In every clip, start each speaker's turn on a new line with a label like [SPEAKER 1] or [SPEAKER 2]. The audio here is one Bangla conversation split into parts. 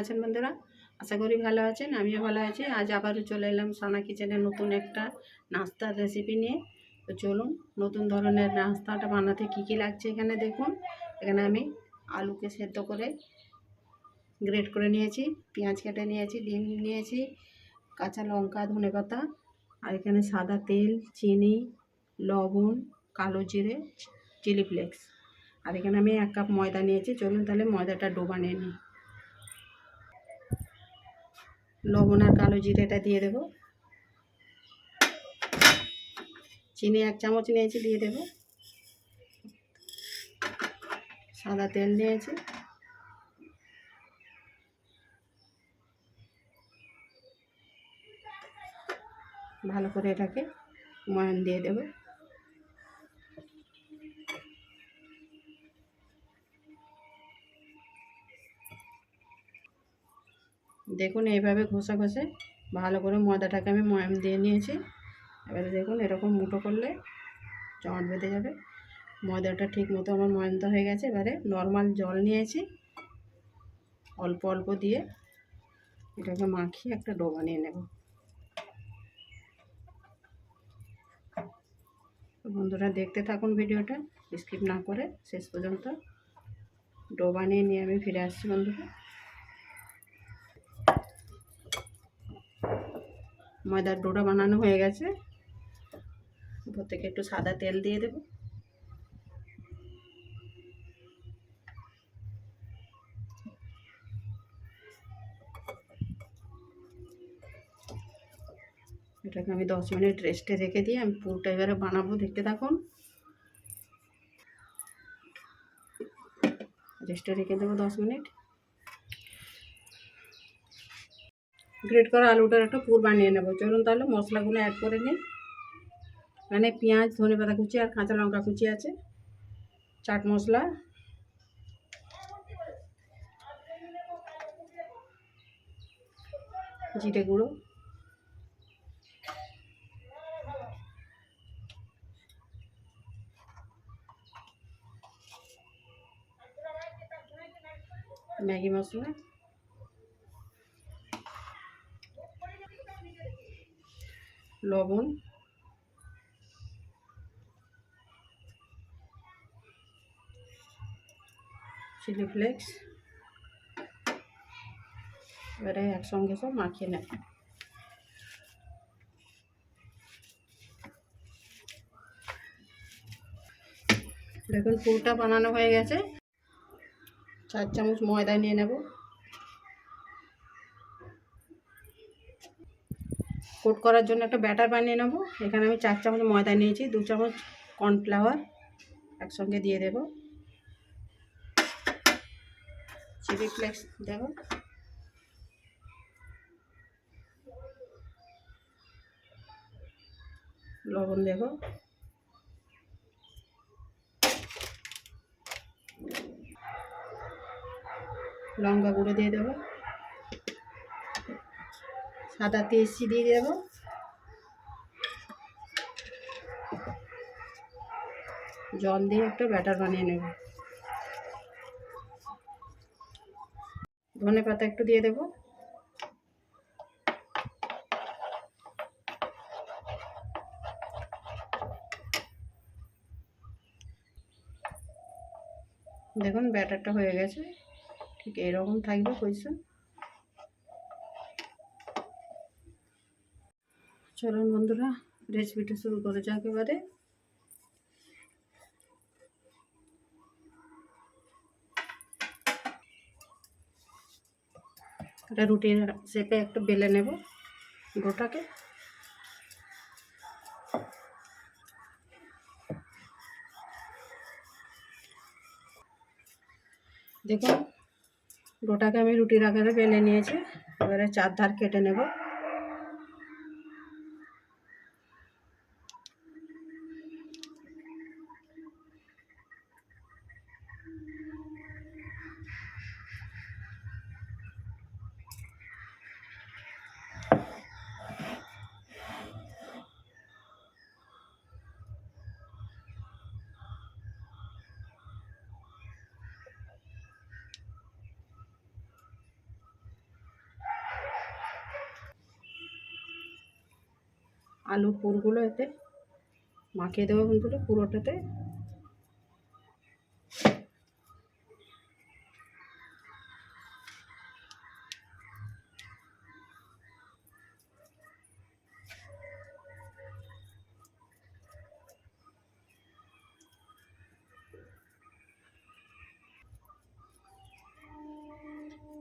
[SPEAKER 1] আছেন বন্ধুরা? আশা করি ভালো আছেন, আমিও ভালো আছি। আজ আবারও চলে এলাম সানা কিচেনের নতুন একটা নাস্তার রেসিপি নিয়ে। তো চলুন, নতুন ধরনের নাস্তাটা বানাতে কী কী লাগছে এখানে দেখুন। এখানে আমি আলুকে সেদ্ধ করে গ্রেট করে নিয়েছি, পেঁয়াজ কেটে নিয়েছি, ডিম নিয়েছি, কাঁচা লঙ্কা, ধনে পাতা, আর এখানে সাদা তেল, চিনি, লবণ, কালো জিরে চিলি ফ্লেক্স আর এখানে আমি এক কাপ ময়দা নিয়েছি। চলুন তাহলে ময়দাটা ডো বানিয়ে নিই। লবণ আর কালো জিরেটা দিয়ে দেব। চিনি এক চামচ নিয়েছি, দিয়ে দেব। সাদা তেল নিয়েছি। ভালো করে এটাকে ময়ান দিয়ে দেবো। দেখুন এইভাবে ঘষে ঘষে ভালো করে ময়দাটাকে আমি ময়াম দিয়ে নিয়েছি। এবারে দেখুন এরকম মুঠো করলে জমাট বেঁধে যাবে। ময়দাটা ঠিক মতো আমার ময়ান্ত হয়ে গেছে। এবারে নর্মাল জল নিয়েছি। অল্প অল্প দিয়ে এটাকে মাখিয়ে একটা ডো বানিয়ে নেব। বন্ধুরা দেখতে থাকুন ভিডিওটা। স্কিপ না করে শেষ পর্যন্ত ডো বানিয়ে নিয়ে আমি ফিরে আসছি বন্ধুরা। ময়দার ডোটা বানানো হয়ে গেছে। উপর থেকে একটু সাদা তেল দিয়ে দেব। এটাকে আমি দশ মিনিট রেস্টে রেখে দিয়ে আমি পুরোটা এবারে বানাবো, দেখতে থাকুন। রেস্টে রেখে দেবো দশ মিনিট। গ্রেট করা আলুটার একটা পুর বানিয়ে নেব। চলুন তাহলে মশলাগুলো অ্যাড করে নিই। এখানে পেঁয়াজ, ধনে পাতা কুচি আর কাঁচা লঙ্কা কুচি আছে। চাট মশলা। জিরে গুঁড়ো। ম্যাগি মশলা। লবণ। চিলি ফ্লেক্স এবারে একসঙ্গে সব মাখিয়ে নেব। দেখুন পুরটা বানানো হয়ে গেছে। চার চামচ ময়দা নিয়ে নেব। কোট করার জন্য একটা ব্যাটার বানিয়ে নেব। এখানে আমি চার চামচ ময়দা নিয়েছি, দু চামচ কর্নফ্লাওয়ার একসঙ্গে দিয়ে দেব। চিলি ফ্লেক্স দেব। লবণ দেব। লঙ্কা গুঁড়ো দিয়ে দেবো। সাদা তেসি দিয়ে দেব। জল দিয়ে একটা ব্যাটার বানিয়ে নেব। ধনে পাতা একটু দিয়ে দেব। দেখুন ব্যাটারটা হয়ে গেছে। ঠিক এরকম থাকবে পজিশন চলুন বন্ধুরা রেসিপিটা শুরু করে যাক এবারে। একটা রুটির শেপে একটু বেলে নেব গোটাকে। দেখুন, গোটাকে আমি রুটির আকারে বেলে নিয়েছি, এবারে চার ধার কেটে নেব। আলুর পুরগুলো এতে মাখিয়ে দেবো বন্ধুরা পুরোটাতে।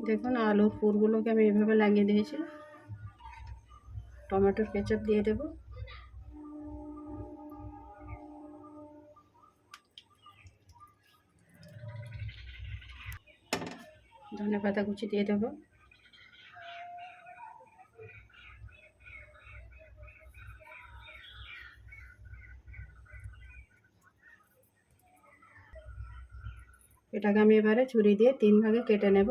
[SPEAKER 1] দেখুন আলু পুরগুলোকে আমি এভাবে লাগিয়ে দিয়েছি। টমেটোর কেচাপ দিয়ে দেবো। ধনে পাতা কুচি দিয়ে দেবো। এটাকে আমি এবারে ছুরি দিয়ে তিন ভাগে কেটে নেব।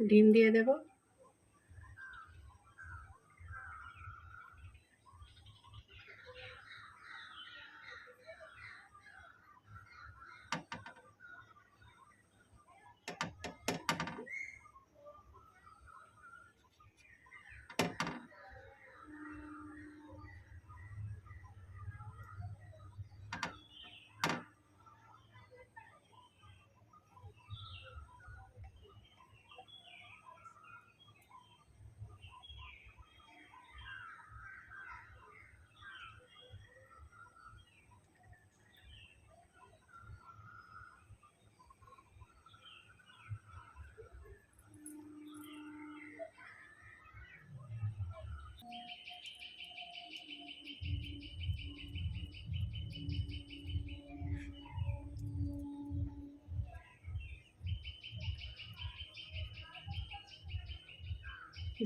[SPEAKER 1] ডিম দিয়ে দেব।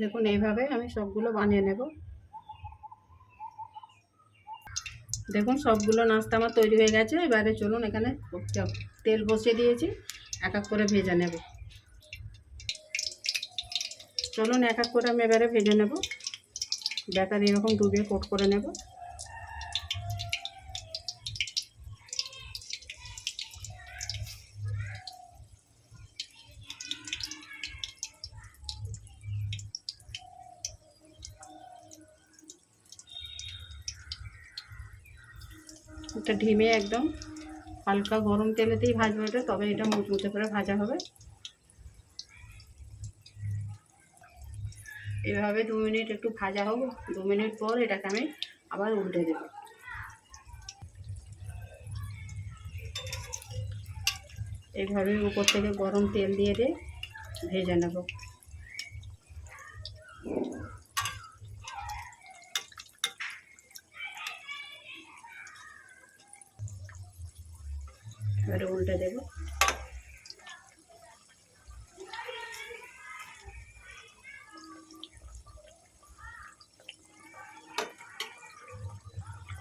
[SPEAKER 1] দেখুন, এইভাবে আমি সবগুলো বানিয়ে নেব। দেখুন, সবগুলো নাস্তা আমার তৈরি হয়ে গেছে। এবারে চলুন, এখানে তেল বসিয়ে দিয়েছি। এক এক করে ভেজে নেব। চলুন, এক এক করে আমি এবারে ভেজে নেব। ব্যাটার এরকম ডুবিয়ে কোট করে নেব। এটা ঢিমে একদম। হালকা গরম তেলেতেই ভাজবো এটা, তবে এটা মুচমুচে করে ভাজা হবে। এভাবে দু মিনিট একটু ভাজা হোক, দু মিনিট পর এটাকে আমি আবার উল্টে দেব। এইভাবে উপর থেকে গরম তেল দিয়ে দিয়ে ভেজে নেব। এবারে উল্টে দেবো।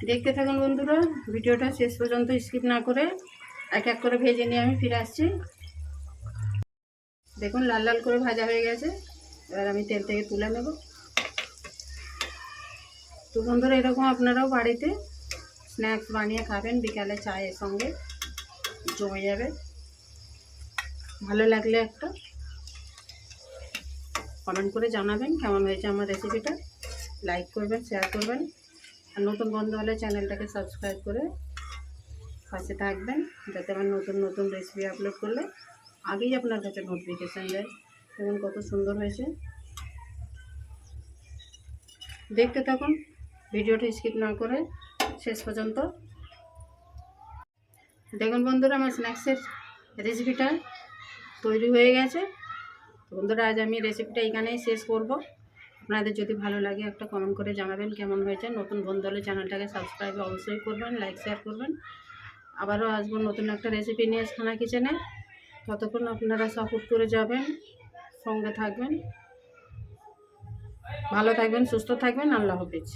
[SPEAKER 1] দেখতে থাকুন বন্ধুরা, ভিডিওটা শেষ পর্যন্ত স্কিপ না করে এক এক করে ভেজে নিয়ে আমি ফিরে আসছি। দেখুন, লাল লাল করে ভাজা হয়ে গেছে। এবার আমি তেল থেকে তুলে নেব। তো বন্ধুরা, এরকম আপনারাও বাড়িতে স্ন্যাক্স বানিয়ে খাবেন বিকালে চায়ের সঙ্গে। জমে যাবে। ভালো লাগলে একটা কমেন্ট করে জানাবেন কেমন হয়েছে আমার রেসিপিটা লাইক করবেন শেয়ার করবেন। আর নতুন বন্ধু হলে চ্যানেলটাকে সাবস্ক্রাইব করে পাশে থাকবেন, যাতে আমার নতুন নতুন রেসিপি আপলোড করলে আগেই আপনার কাছে নোটিফিকেশান যায়। দেখুন কত সুন্দর হয়েছে। দেখতে থাকুন, ভিডিওটা স্কিপ না করে শেষ পর্যন্ত দেখুন বন্ধুরা, আমার স্ন্যাক্সের রেসিপিটা তৈরি হয়ে গেছে। বন্ধুরা, আজ আমি রেসিপিটা এখানেই শেষ করব। আপনাদের যদি ভালো লাগে, একটা কমেন্ট করে জানাবেন কেমন হয়েছে। নতুন বন্ধু হলে চ্যানেলটাকে সাবস্ক্রাইব অবশ্যই করবেন লাইক শেয়ার করবেন। আবারও আসব নতুন একটা রেসিপি নিয়ে খানা কিচেনে ততক্ষণ আপনারা সাপোর্ট করে যাবেন, সঙ্গে থাকবেন। ভালো থাকবেন, সুস্থ থাকবেন। আল্লাহ হাফিজ।